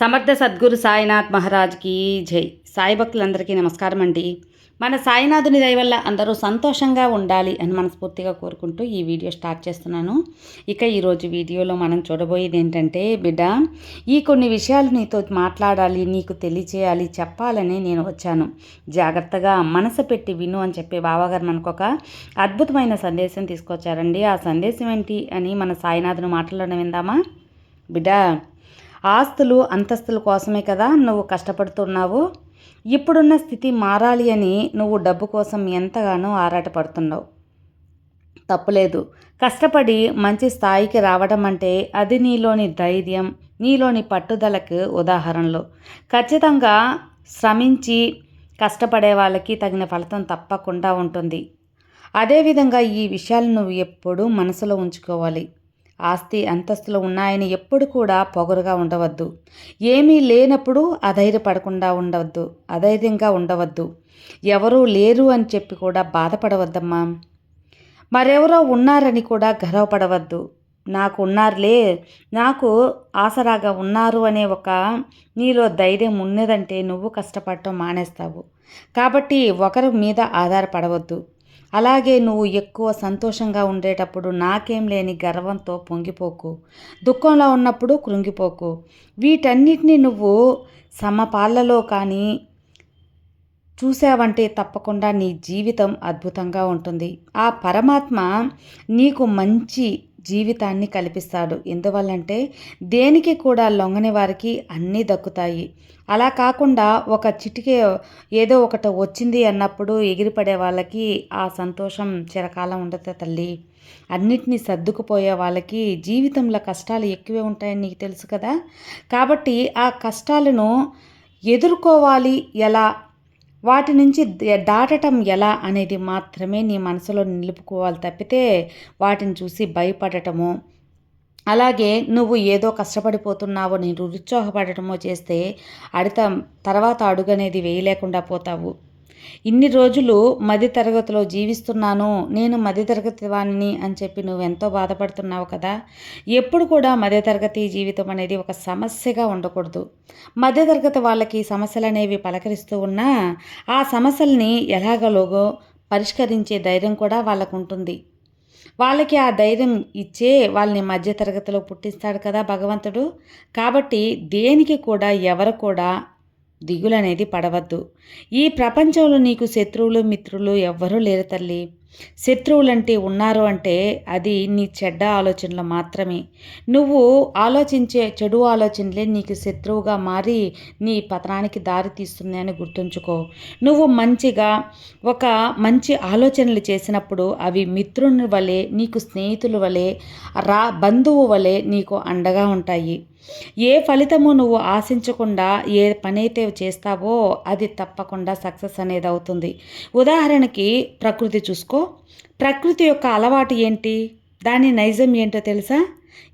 సమర్థ సద్గురు సాయినాథ్ మహారాజ్కి జై. సాయి భక్తులందరికీ నమస్కారం అండి. మన సాయినాథుని దయ వల్ల అందరూ సంతోషంగా ఉండాలి అని మనస్ఫూర్తిగా కోరుకుంటూ ఈ వీడియో స్టార్ట్ చేస్తున్నాను. ఇక ఈరోజు వీడియోలో మనం చూడబోయేది ఏంటంటే బిడ్డ ఈ కొన్ని విషయాలు నీతో మాట్లాడాలి నీకు తెలియచేయాలి చెప్పాలని నేను వచ్చాను. జాగ్రత్తగా మనసు పెట్టి విను అని చెప్పి బావగారు మనకు ఒక అద్భుతమైన సందేశం తీసుకొచ్చారండి. ఆ సందేశం ఏంటి అని మన సాయినాథుని మాట్లాడడం విందామా? బిడ్డ ఆస్తులు అంతస్తుల కోసమే కదా నువ్వు కష్టపడుతున్నావు? ఇప్పుడున్న స్థితి మారాలి అని నువ్వు డబ్బు కోసం ఎంతగానో ఆరాటపడుతున్నావు. తప్పులేదు. కష్టపడి మంచి స్థాయికి రావడం అంటే అది నీలోని ధైర్యం నీలోని పట్టుదలకు ఉదాహరణలు. ఖచ్చితంగా శ్రమించి కష్టపడే వాళ్ళకి తగిన ఫలితం తప్పకుండా ఉంటుంది. అదేవిధంగా ఈ విషయాలు నువ్వు ఎప్పుడూ మనసులో ఉంచుకోవాలి. ఆస్తి అంతస్తులు ఉన్నాయని ఎప్పుడు కూడా పొగరుగా ఉండవద్దు. ఏమీ లేనప్పుడు అధైర్యపడకుండా ఉండవద్దు. అధైర్యంగా ఉండవద్దు. ఎవరూ లేరు అని చెప్పి కూడా బాధపడవద్దమ్మా. మరెవరో ఉన్నారని కూడా గర్వపడవద్దు. నాకు ఉన్నారులే. నాకు ఆసరాగా ఉన్నారు అనే ఒక నీలో ధైర్యం ఉన్నదంటే నువ్వు కష్టపడటం మానేస్తావు. కాబట్టి ఒకరి మీద ఆధారపడవద్దు. అలాగే నువ్వు ఎక్కువ సంతోషంగా ఉండేటప్పుడు నాకేం లేని గర్వంతో పొంగిపోకు. దుఃఖంలో ఉన్నప్పుడు కృంగిపోకు. వీటన్నిటిని నువ్వు సమపాళ్ళలో కానీ చూసావంటే తప్పకుండా నీ జీవితం అద్భుతంగా ఉంటుంది. ఆ పరమాత్మ నీకు మంచి జీవితాన్ని కల్పిస్తాడు. ఎందువల్లంటే దేనికి కూడా లొంగని వారికి అన్నీ దక్కుతాయి. అలా కాకుండా ఒక చిటికే ఏదో ఒకటి వచ్చింది అన్నప్పుడు ఎగిరిపడే వాళ్ళకి ఆ సంతోషం చిరకాలం ఉండదు తల్లి. అన్నిటినీ సర్దుకుపోయే వాళ్ళకి జీవితంలో కష్టాలు ఎక్కువే ఉంటాయని నీకు తెలుసు కదా? కాబట్టి ఆ కష్టాలను ఎదుర్కోవాలి ఎలా? వాటి నుంచి దాటటం ఎలా అనేది మాత్రమే నీ మనసులో నిలుపుకోవాలి తప్పితే వాటిని చూసి భయపడటము అలాగే నువ్వు ఏదో కష్టపడిపోతున్నావో నేను నిరుత్సాహపడటమో చేస్తే అడిత తర్వాత అడుగు అనేది వేయలేకుండా పోతావు. ఇన్ని రోజులు మధ్య తరగతిలో జీవిస్తున్నాను నేను మధ్య తరగతి వాణ్ణి అని చెప్పి నువ్వు ఎంతో బాధపడుతున్నావు కదా? ఎప్పుడు కూడా మధ్య తరగతి జీవితం అనేది ఒక సమస్యగా ఉండకూడదు. మధ్య తరగతి వాళ్ళకి సమస్యలు అనేవి పలకరిస్తూ ఉన్నా ఆ సమస్యల్ని ఎలాగలోగో పరిష్కరించే ధైర్యం కూడా వాళ్ళకు ఉంటుంది. వాళ్ళకి ఆ ధైర్యం ఇచ్చే వాళ్ళని మధ్య తరగతిలో పుట్టిస్తాడు కదా భగవంతుడు? కాబట్టి దేనికి కూడా ఎవరు కూడా దిగులనేది పడవద్దు. ఈ ప్రపంచంలో నీకు శత్రువులు మిత్రులు ఎవ్వరూ లేరు తల్లి. శత్రువులంటే ఉన్నారు అంటే అది నీ చెడ్డ ఆలోచనలు మాత్రమే. నువ్వు ఆలోచించే చెడు ఆలోచనలే నీకు శత్రువుగా మారి నీ పతనానికి దారి తీస్తుంది అని గుర్తుంచుకో. నువ్వు మంచిగా ఒక మంచి ఆలోచనలు చేసినప్పుడు అవి మిత్రుని వలె నీకు స్నేహితుల వలె రా బంధువు వలె నీకు అండగా ఉంటాయి. ఏ ఫలితము నువ్వు ఆశించకుండా ఏ పనైతే చేస్తావో అది తప్పకుండా సక్సెస్ అనేది అవుతుంది. ఉదాహరణకి ప్రకృతి చూసుకో. ప్రకృతి యొక్క అలవాటు ఏంటి? దాని నైజం ఏంటో తెలుసా?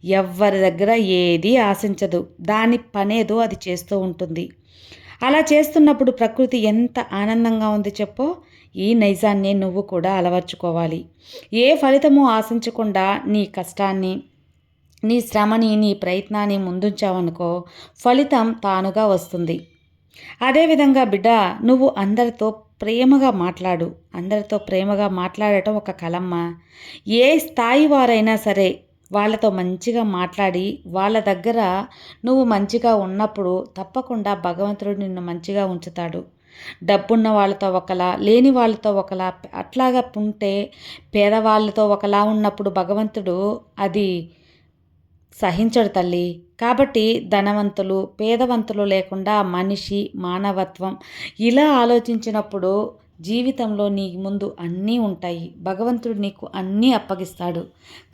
ఎవరి దగ్గర ఏది ఆశించదు. దాని పనేదో అది చేస్తూ ఉంటుంది. అలా చేస్తున్నప్పుడు ప్రకృతి ఎంత ఆనందంగా ఉంది చెప్పో? ఈ నైజాన్ని నువ్వు కూడా అలవర్చుకోవాలి. ఏ ఫలితము ఆశించకుండా నీ కష్టాన్ని నీ శ్రమని నీ ప్రయత్నాన్ని ముందుంచావనుకో ఫలితం తానుగా వస్తుంది. అదేవిధంగా బిడ్డ నువ్వు అందరితో ప్రేమగా మాట్లాడు. అందరితో ప్రేమగా మాట్లాడటం ఒక కలమ్మ. ఏ స్థాయి వారైనా సరే వాళ్ళతో మంచిగా మాట్లాడి వాళ్ళ దగ్గర నువ్వు మంచిగా ఉన్నప్పుడు తప్పకుండా భగవంతుడు నిన్ను మంచిగా ఉంచుతాడు. డబ్బున్న వాళ్ళతో ఒకలా లేని వాళ్ళతో ఒకలా అట్లాగా ఉంటే పేదవాళ్ళతో ఒకలా ఉన్నప్పుడు భగవంతుడు అది సహించడు తల్లి. కాబట్టి ధనవంతులు పేదవంతులు లేకుండా మనిషి మానవత్వం ఇలా ఆలోచించినప్పుడు జీవితంలో నీ ముందు అన్నీ ఉంటాయి. భగవంతుడు నీకు అన్నీ అప్పగిస్తాడు.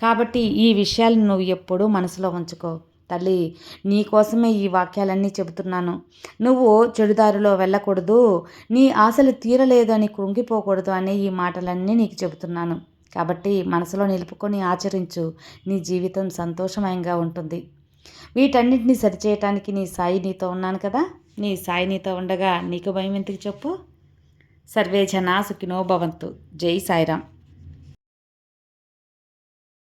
కాబట్టి ఈ విషయాలను నువ్వు ఎప్పుడూ మనసులో ఉంచుకో. తల్లి నీకోసమే ఈ వాక్యాలన్నీ చెబుతున్నాను. నువ్వు చెడుదారిలో వెళ్ళకూడదు. నీ ఆశలు తీరలేదు అని కృంగిపోకూడదు అనే ఈ మాటలన్నీ నీకు చెబుతున్నాను. కాబట్టి మనసులో నిలుపుకొని ఆచరించు. నీ జీవితం సంతోషమయంగా ఉంటుంది. వీటన్నిటిని సరిచేయటానికి నీ సాయి నీతో ఉన్నాను కదా? నీ సాయి నీతో ఉండగా నీకు భయం ఎందుకు చెప్పు? సర్వే జనా సుఖినో భవంతు. జై సాయిరామ్.